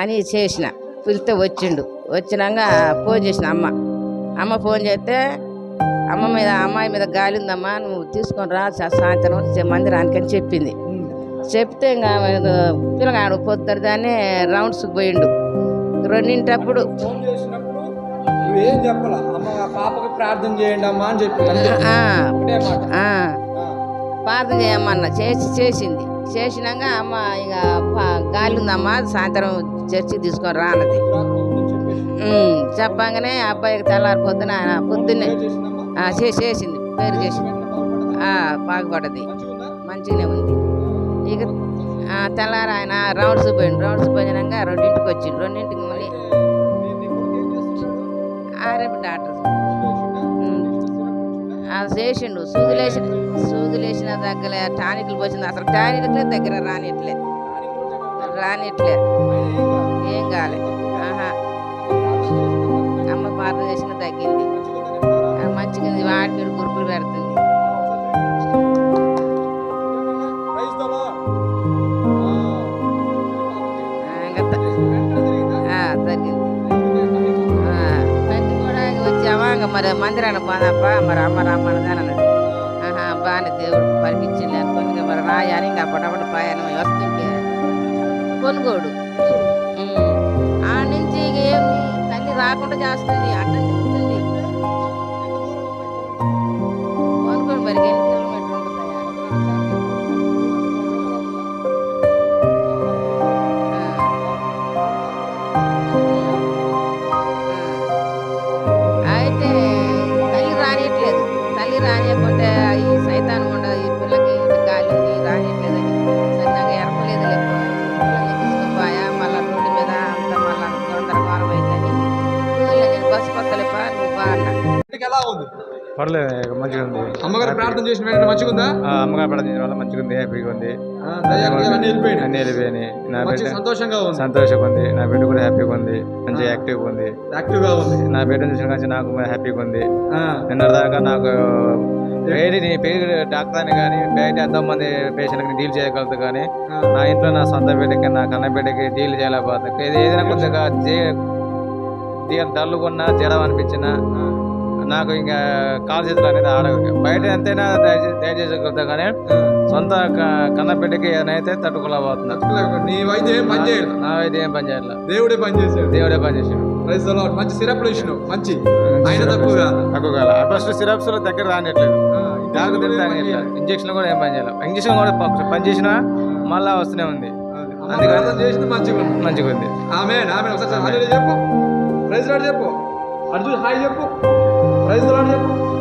అని చేసిన. పిలిస్తే వచ్చిండు. వచ్చినాక ఫోన్ చేసిన అమ్మ. అమ్మ ఫోన్ చేస్తే అమ్మ మీద అమ్మాయి మీద గాలి ఉందమ్మా నువ్వు తీసుకొని రా సాయంత్రం మందిరానికి అని చెప్పింది. చెప్తే ఇంకా పిల్లగాడు పొద్దుదాన్ని రౌండ్స్కి పోయిండు. రెండింటప్పుడు ప్రార్థన చేయండి అమ్మా అని చెప్పి. ప్రార్థన చేయమన్న చేసి చేసింది. చేసినాక అమ్మ ఇక గాలి ఉందమ్మా సాయంత్రం చర్చికి తీసుకొని రా అన్నది చెప్పంగానే అబ్బాయికి తెల్లారి పొద్దున ఆయన పొద్దున్నే చేసింది పేరు చేసి వెంటనే బాగుపడ్డదా? ఆ, బాగుపడ్డది మంచిగుందా? మంచిగానే ఉంది ఇక తెల్లారి ఆయన రౌండ్స్ పోయిండు రౌండ్స్ పోయినాక రెండింటికి వచ్చిండు రెండింటికి మళ్ళీ? ఆర్ఎం డాక్టర్ చేసిండు సూదులేసిన సూదులేసిన దగ్గర టానిక్లు పోసింది అసలు టానిక్లే దగ్గర రానిట్లే. రానిట్లే. ఏం కాలే. ఆహా. వచ్చావా మరి మందిరానికి పోదాంపా మరి అమ్మ రమ్మన్నది అని అన్నది. ఆహా బాగానే దేవుడు పరిపించింది. అనుకుని మరి రాయాలి ఇంకా అప్పటప్పుడు ప్రయాణం వస్తుంటే కొనుగోడు. ఆ నుంచి ఇక ఏమి తల్లి రాకుండా చేస్తుంది అడ్డం లేకుంటే ఈ సైతాన్ ఉండదు ఈ పిల్లకి గాలి రాయట్లేదని సరిగ్గా ఎరపలేదు పిల్లల్ని తీసుకుపోయా మళ్ళీ రోడ్డు మీద అంత మళ్ళీ తొందరగారం అవుతుంది స్కూల్లో నేను బస్సు పక్కలేపా నువ్వు బా ఎలా ఉంది? పర్లేదు మంచిగా ఉంది. అమ్మగారు ప్రార్థన చేసిన వెంటనే మంచిగుందా? ఆ, అమ్మగారు పడడం వల్ల మంచిగా ఉంది. హ్యాపీగా ఉంది అన్నీ వెళ్ళిపోయినాయి. నా బిడ్డ సంతోషంగా ఉంది. సంతోషంగా ఉంది. నా బిడ్డ కూడా హ్యాపీగా ఉంది. మంచి యాక్టివ్గా ఉంది. యాక్టివ్గా ఉంది. నా బిడ్డను చూసిన కానీ నాకు హ్యాపీగా ఉంది. ఆ, నిన్నటిదాకా నాకు వేడి నీ పేరు డాక్టర్ అని కానీ బయట ఎంతో మంది పేషెంట్కి డీల్ చేయగలుగుతా కానీ. నా ఇంట్లో నా సొంత బిడ్డకి నా కన్న బిడ్డకి డీల్ చేయలేకపోతా ఇది ఏదైనా కొద్దిగా డల్లుగా ఉన్నా జడం అనిపించినా నాకు ఇంకా కాల్ చేతులు అనేది ఆడవు. బయట ఎంతైనా దయ- దయచేయగలుగుతా కానీ. సొంత క- కన్న బిడ్డకి ఏదైతే తట్టుకోలేకపోతున్నా. తట్టుకోలేక- నీ వైద్యం ఏం పని చేయడు నా అయితే ఏం పని చేయాలి దేవుడే పని చేశాడు. దేవుడే పని చేసాడు మంచి సిరప్లు ఇచ్చినావు. మంచి. ఆయన తక్కువ కాదు. తక్కువ కాల ఫస్ట్ సిరప్స్ దగ్గర రానిట్లేదు నాకు ఇంజక్షన్ కూడా ఏం పని చేయాలి ఇంజక్షన్ కూడా పని చేసినా మళ్ళా వస్తూనే ఉంది. చేసింది మంచిగా ఉంది. మంచిగా ఉంది. ఆమె ఆమె ఒకసారి చెప్పు. ప్రైజ్ చెప్పు. అర్జున్ హాయ్ చెప్పు. Raise the Lord.